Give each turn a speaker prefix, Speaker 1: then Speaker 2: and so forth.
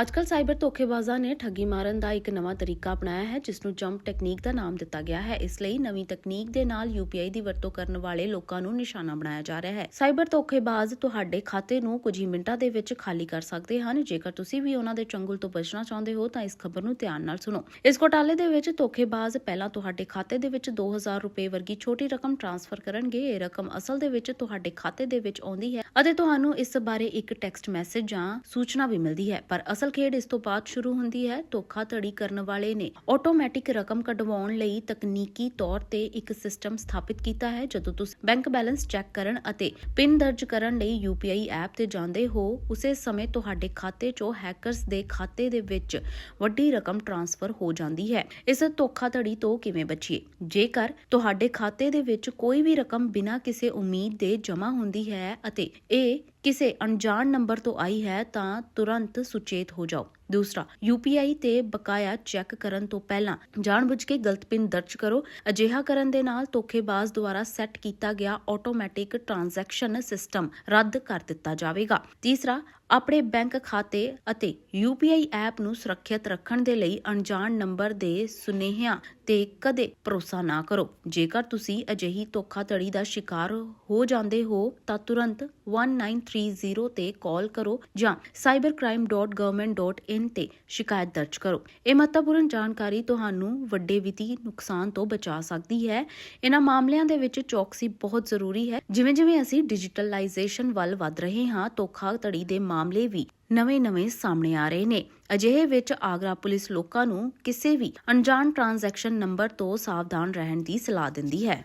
Speaker 1: ਅੱਜਕੱਲ ਸਾਈਬਰ ਧੋਖੇਬਾਜ਼ਾਂ ਨੇ ਠੱਗੀ ਮਾਰਨ ਦਾ ਇੱਕ ਨਵਾਂ ਤਰੀਕਾ ਅਪਣਾਇਆ ਹੈ, ਜਿਸ ਨੂੰ ਜੰਪ ਟੈਕਨੀਕ ਦਾ ਨਾਮ ਦਿੱਤਾ ਗਿਆ ਹੈ। ਇਸ ਲਈ ਨਵੀਂ ਤਕਨੀਕ ਦੇ ਨਾਲ UPI ਦੀ ਵਰਤੋਂ ਕਰਨ ਵਾਲੇ ਲੋਕਾਂ ਨੂੰ ਨਿਸ਼ਾਨਾ ਬਣਾਇਆ ਜਾ ਰਿਹਾ ਹੈ। ਸਾਈਬਰ ਧੋਖੇਬਾਜ਼ ਤੁਹਾਡੇ ਖਾਤੇ ਨੂੰ ਕੁਝ ਹੀ ਮਿੰਟਾਂ ਦੇ ਵਿੱਚ ਖਾਲੀ ਕਰ ਸਕਦੇ ਹਨ। ਜੇਕਰ ਤੁਸੀਂ ਵੀ ਉਹਨਾਂ ਦੇ ਚੰਗੁਲ ਤੋਂ ਬਚਣਾ ਚਾਹੁੰਦੇ ਹੋ, ਤਾਂ ਇਸ ਖਬਰ ਨੂੰ ਧਿਆਨ ਨਾਲ ਸੁਣੋ। ਇਸ ਘੋਟਾਲੇ ਦੇ ਵਿੱਚ ਧੋਖੇਬਾਜ਼ ਪਹਿਲਾਂ ਤੁਹਾਡੇ ਖਾਤੇ ਦੇ ਵਿੱਚ 2000 ਰੁਪਏ ਵਰਗੀ ਛੋਟੀ ਰਕਮ ਟ੍ਰਾਂਸਫਰ ਕਰਨਗੇ। ਇਹ ਰਕਮ ਅਸਲ ਦੇ ਵਿੱਚ ਤੁਹਾਡੇ ਖਾਤੇ ਦੇ ਵਿੱਚ ਆਉਂਦੀ ਹੈ ਅਤੇ ਤੁਹਾਨੂੰ ਇਸ ਬਾਰੇ ਇੱਕ ਟੈਕਸਟ ਮੈਸੇਜ ਜਾਂ ਸੂਚਨਾ ਵੀ ਮਿਲਦੀ ਹੈ। ਪਰ ਅਸਲ ਖੇਡ ਇਸ ਤੋਂ ਬਾਅਦ ਸ਼ੁਰੂ ਹੁੰਦੀ ਹੈ। ਧੋਖਾਧੜੀ ਕਰਨ ਵਾਲੇ ਨੇ ਆਟੋਮੈਟਿਕ ਰਕਮ ਕਢਵਾਉਣ ਲਈ ਤਕਨੀਕੀ ਤੌਰ ਤੇ ਇੱਕ ਸਿਸਟਮ ਸਥਾਪਿਤ ਕੀਤਾ ਹੈ। ਜਦੋਂ ਤੁਸੀਂ ਬੈਂਕ ਬੈਲੈਂਸ ਚੈੱਕ ਕਰਨ ਅਤੇ ਪਿਨ ਦਰਜ ਕਰਨ ਲਈ UPI ਐਪ ਤੇ ਜਾਂਦੇ ਹੋ, ਉਸੇ ਸਮੇਂ ਤੁਹਾਡੇ ਖਾਤੇ 'ਚੋਂ ਹੈਕਰਸ ਦੇ ਖਾਤੇ ਦੇ ਵਿੱਚ ਵੱਡੀ ਰਕਮ ਟ੍ਰਾਂਸਫਰ ਹੋ ਜਾਂਦੀ ਹੈ। ਇਸ ਧੋਖਾਧੜੀ ਤੋਂ ਕਿਵੇਂ ਬਚੀਏ? ਜੇਕਰ ਤੁਹਾਡੇ ਖਾਤੇ ਦੇ ਵਿੱਚ ਕੋਈ ਵੀ ਰਕਮ ਬਿਨਾਂ ਕਿਸੇ ਉਮੀਦ ਦੇ ਜਮ੍ਹਾਂ ਹੁੰਦੀ ਹੈ ਅਤੇ ਇਹ ਕਿਸੇ ਅਣਜਾਣ ਨੰਬਰ ਤੋਂ ਆਈ ਹੈ ਤਾਂ ਤੁਰੰਤ ਸੁਚੇਤ ਹੋ ਜਾਓ। ਦੂਸਰਾ UPI ਤੇ ਬਕਾਇਆ ਚੈੱਕ ਕਰਨ ਤੋਂ ਪਹਿਲਾਂ ਜਾਣਬੁੱਝ ਕੇ ਗਲਤ ਪਿਨ ਦਰਜ ਕਰੋ। ਅਜਿਹਾ ਕਰਨ ਦੇ ਨਾਲ ਧੋਖੇਬਾਜ਼ ਦੁਆਰਾ ਸੈੱਟ ਕੀਤਾ ਗਿਆ ਆਟੋਮੈਟਿਕ ਟ੍ਰਾਂਜੈਕਸ਼ਨ ਸਿਸਟਮ ਰੱਦ ਕਰ ਦਿੱਤਾ ਜਾਵੇਗਾ। ਤੀਸਰਾ, ਆਪਣੇ ਬੈਂਕ ਖਾਤੇ ਅਤੇ UPI ਐਪ ਨੂੰ ਸੁਰੱਖਿਅਤ ਰੱਖਣ ਦੇ ਲਈ ਅਣਜਾਣ ਨੰਬਰ ਦੇ ਸੁਨੇਹਿਆਂ ਤੇ ਕਦੇ ਭਰੋਸਾ ਨਾ ਕਰੋ। ਜੇਕਰ ਤੁਸੀਂ ਅਜਿਹੀ ਧੋਖਾਧੜੀ ਦਾ ਸ਼ਿਕਾਰ ਹੋ ਜਾਂਦੇ ਹੋ, ਤਾਂ ਤੁਰੰਤ 1930 ਤੇ ਕਾਲ ਕਰੋ ਜਾਂ cybercrime.government.in ਤੇ ਸ਼ਿਕਾਇਤ ਦਰਜ ਕਰੋ। ਇਹ ਮਹੱਤਵਪੂਰਨ ਜਾਣਕਾਰੀ ਤੁਹਾਨੂੰ ਵੱਡੇ ਵਿੱਤੀ ਨੁਕਸਾਨ ਤੋਂ ਬਚਾ ਸਕਦੀ ਹੈ। ਇਹਨਾਂ ਮਾਮਲਿਆਂ ਦੇ ਵਿੱਚ ਚੌਕਸੀ ਬਹੁਤ ਜ਼ਰੂਰੀ ਹੈ। ਜਿਵੇਂ ਜਿਵੇਂ ਅਸੀਂ ਡਿਜੀਟਲਾਈਜੇਸ਼ਨ ਵੱਲ ਵਧ ਰਹੇ ਹਾਂ, ਧੋਖਾਧੜੀ ਦੇ ਮਾਮਲੇ ਵੀ ਨਵੇਂ-ਨਵੇਂ ਸਾਹਮਣੇ ਆ ਰਹੇ ਨੇ। ਅਜਿਹੇ ਵਿੱਚ ਆਗਰਾ ਪੁਲਿਸ ਲੋਕਾਂ ਨੂੰ ਕਿਸੇ ਵੀ ਅਣਜਾਣ ਟ੍ਰਾਂਜੈਕਸ਼ਨ ਨੰਬਰ ਤੋਂ ਸਾਵਧਾਨ ਰਹਿਣ ਦੀ ਸਲਾਹ ਦਿੰਦੀ ਹੈ।